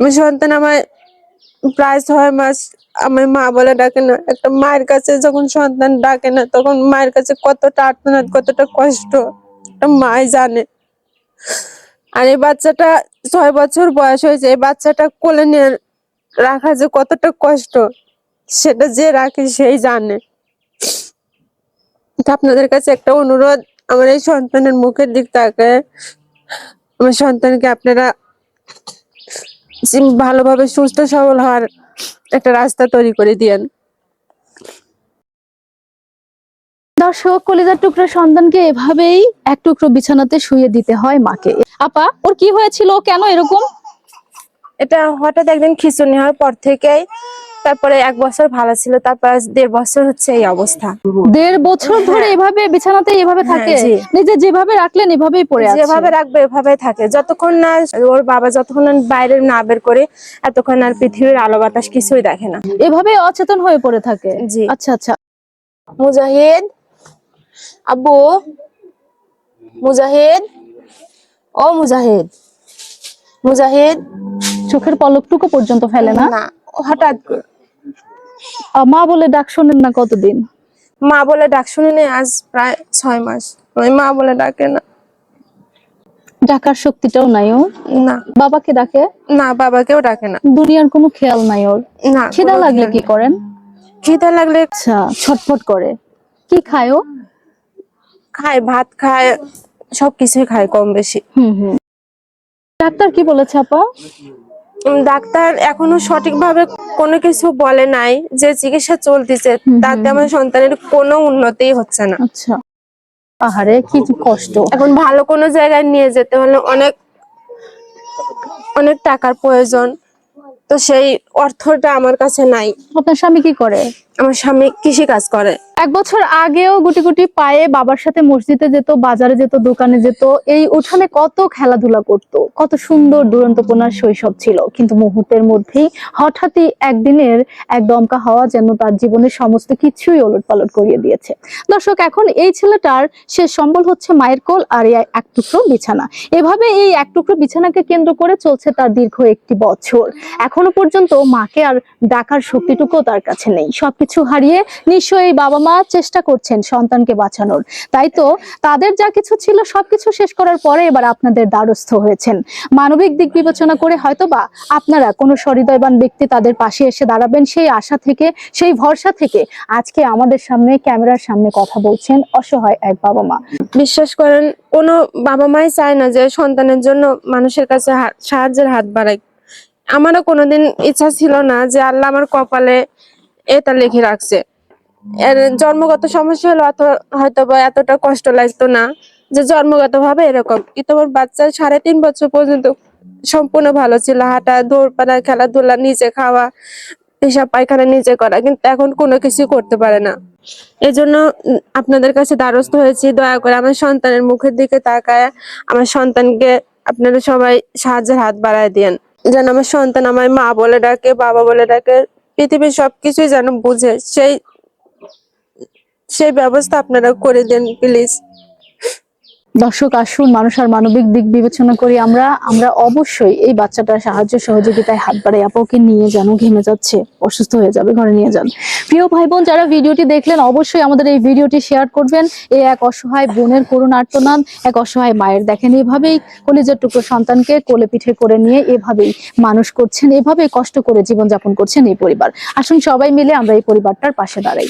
সন্তান, আমার প্রায় ছয় মাস আমার মা বলে ডাকে না। একটা মায়ের কাছে যখন সন্তান ডাকে না, তখন মায়ের কাছে কতটা আর্তনাদ, কতটা কষ্ট, একটা মাই জানে। আর এই বাচ্চাটা ছয় বছর বয়স হয়েছে, এই বাচ্চাটা কোলে নিয়ে রাখা যে কতটা কষ্ট, সেটা যে রাখে সেই জানে। আপনাদের কাছে একটা অনুরোধ, আমার এই সন্তানের মুখের দিক তাকায় আমার সন্তানকে আপনারা ভালোভাবে সুস্থ সবল হওয়ার একটা রাস্তা তৈরি করে দিয়েন। দর্শক কলিজার টুকরো সন্তানকে এভাবেই এক টুকরো বিছানাতে শুয়ে দিতে হয় মাকে। আপা ওর কি হয়েছিল? কেন এরকম? এটা হঠাৎ একদিন খিচুনি হওয়ার পর থেকেই তারপরে এক বছর ভালো ছিল তারপর দেড় বছর হচ্ছে এই অবস্থা। দেড় বছর ধরে এভাবে বিছানাতে এভাবে থাকে? হ্যাঁ, নিজে যেভাবে রাখলেন এভাবেই পড়ে আছে। যেভাবে রাখবে এভাবে থাকে। যতক্ষণ না ওর বাবা যতক্ষণ না বাইরে না বের করে এতক্ষণ আর পৃথিবীর আলো বাতাস কিছুই দেখে না। এভাবে অচেতন হয়ে পড়ে থাকে? জি। আচ্ছা আচ্ছা। মুজাহিদ আব্বু। মুজাহিদ। ও মুজাহিদ। মুজাহিদ। চোখের পলকটুকু পর্যন্ত ফেলে না হঠাৎ করে মা বলে ডাক শোনেন না কতদিন? মা বলে ডাক শুনিনি আজ প্রায় ছয় মাস। ওই মা বলে ডাকে না। ডাকার শক্তিটাও নাই ওর? না। বাবাকে ডাকে? না বাবাকেও ডাকে না। দুনিয়ার কোনো খেয়াল নাই ওর? না খিদা লাগলে কি করেন? খিদা লাগলে আচ্ছা ছটফট করে। কি খায় ও? খায় ভাত খায় সবকিছুই খায় কম বেশি। হুম হুম। ডাক্তার কি বলেছে আপা? ডাক্তার এখনও সঠিকভাবে কোনো কিছু বলে নাই যে চিকিৎসা চলতেছে। তাতে আমার সন্তানের কোনো উন্নতি হচ্ছে না। আচ্ছা। আহারে কি কষ্ট। এখন ভালো কোনো জায়গায় নিয়ে যেতে হলে অনেক অনেক টাকার প্রয়োজন। তো সেই অর্থটা আমার কাছে নাই। আপনার স্বামী কি করে? আমার স্বামী কৃষি কাজ করে। এক বছর আগেও গুটি গুটি পায়ে বাবার সাথে মসজিদে যেত বাজারে যেত দোকানে যেত এই উঠানে কত খেলাধুলা করত কত সুন্দর দুরন্তপনার শৈশব ছিল। কিন্তু মুহূর্তের মধ্যেই হঠাৎই একদিনের এক দমকা হাওয়া যেন তার জীবনের সমস্ত কিছুই ওলট পালট করিয়ে দিয়েছে। দর্শক এখন এই ছেলেটার শেষ সম্বল হচ্ছে মায়ের কোল আর এই এক টুকরো বিছানা। এভাবে এই এক টুকরো বিছানাকে কেন্দ্র করে চলছে তার দীর্ঘ একটি বছর। এখনও পর্যন্ত মাকে আর ডাকার শক্তিটুকু তার কাছে নেই। সবকিছু হারিয়ে নিশ্চয়ই বাবা মা চেষ্টা করছেন সন্তানকে বাঁচানোর। তাই তো তাদের যা কিছু ছিল সবকিছু শেষ করার পরে এবার আপনাদের দ্বারস্থ হয়েছেন। মানবিক দিক বিবেচনা করে হয়তো বা আপনারা কোনো সহৃদয়বান ব্যক্তি তাদের পাশে এসে দাঁড়াবেন, সেই আশা থেকে, সেই ভরসা থেকে আজকে আমাদের সামনে, ক্যামেরার সামনে কথা বলছেন অসহায় এক বাবা মা। বিশ্বাস করেন, কোনো বাবা মাই চায় না যে সন্তানের জন্য মানুষের কাছে সাহায্যের হাত বাড়ায় আমারও কোনোদিন ইচ্ছা ছিল না যে আল্লাহ আমার কপালে এটা লিখে রাখছে। জন্মগত সমস্যা হলো অত হয়তো বা এতটা কষ্ট লাগতো না যে জন্মগত ভাবে এরকম। কিন্তু আমার বাচ্চা সাড়ে তিন বছর পর্যন্ত সম্পূর্ণ ভালো ছিল। হাঁটা, দৌড়পাড়া, খেলাধুলা, নিজে খাওয়া পেশাব পায়খানা নিজে করা। কিন্তু এখন কোনো কিছু করতে পারে না। এজন্য আপনাদের কাছে দ্বারস্থ হয়েছি। দয়া করে আমার সন্তানের মুখের দিকে তাকায়। আমার সন্তানকে আপনারা সবাই সাহায্যের হাত বাড়ায় দিয়েন। যেন আমার সন্তান আমার মা বলে ডাকে, বাবা বলে ডাকে, পৃথিবীর সবকিছুই যেন বুঝে। সেই সেই ব্যবস্থা আপনারা করে দেন প্লিজ দর্শক, আসুন মানুষ আর মানবিক দিক বিবেচনা করি আমরা। আমরা অবশ্যই এই বাচ্চাটার সাহায্য সহযোগিতায় হাত বাড়াই। আপাকে নিয়ে যান ঘেমে যাচ্ছে, অসুস্থ হয়ে যাবে, ঘরে নিয়ে যান। প্রিয় ভাই বোন যারা ভিডিওটি দেখলেন, অবশ্যই আমাদের এই ভিডিওটি শেয়ার করবেন। এই এক অসহায় বোনের করুণ আর্তনাদ, এক অসহায় মায়ের দেখেন। এভাবেই কলিজার টুকরো সন্তানকে কোলে পিঠে করে নিয়ে এভাবেই মানুষ করছেন, এভাবেই কষ্ট করে জীবনযাপন করছেন এই পরিবার। আসুন সবাই মিলে আমরা এই পরিবারটার পাশে দাঁড়াই।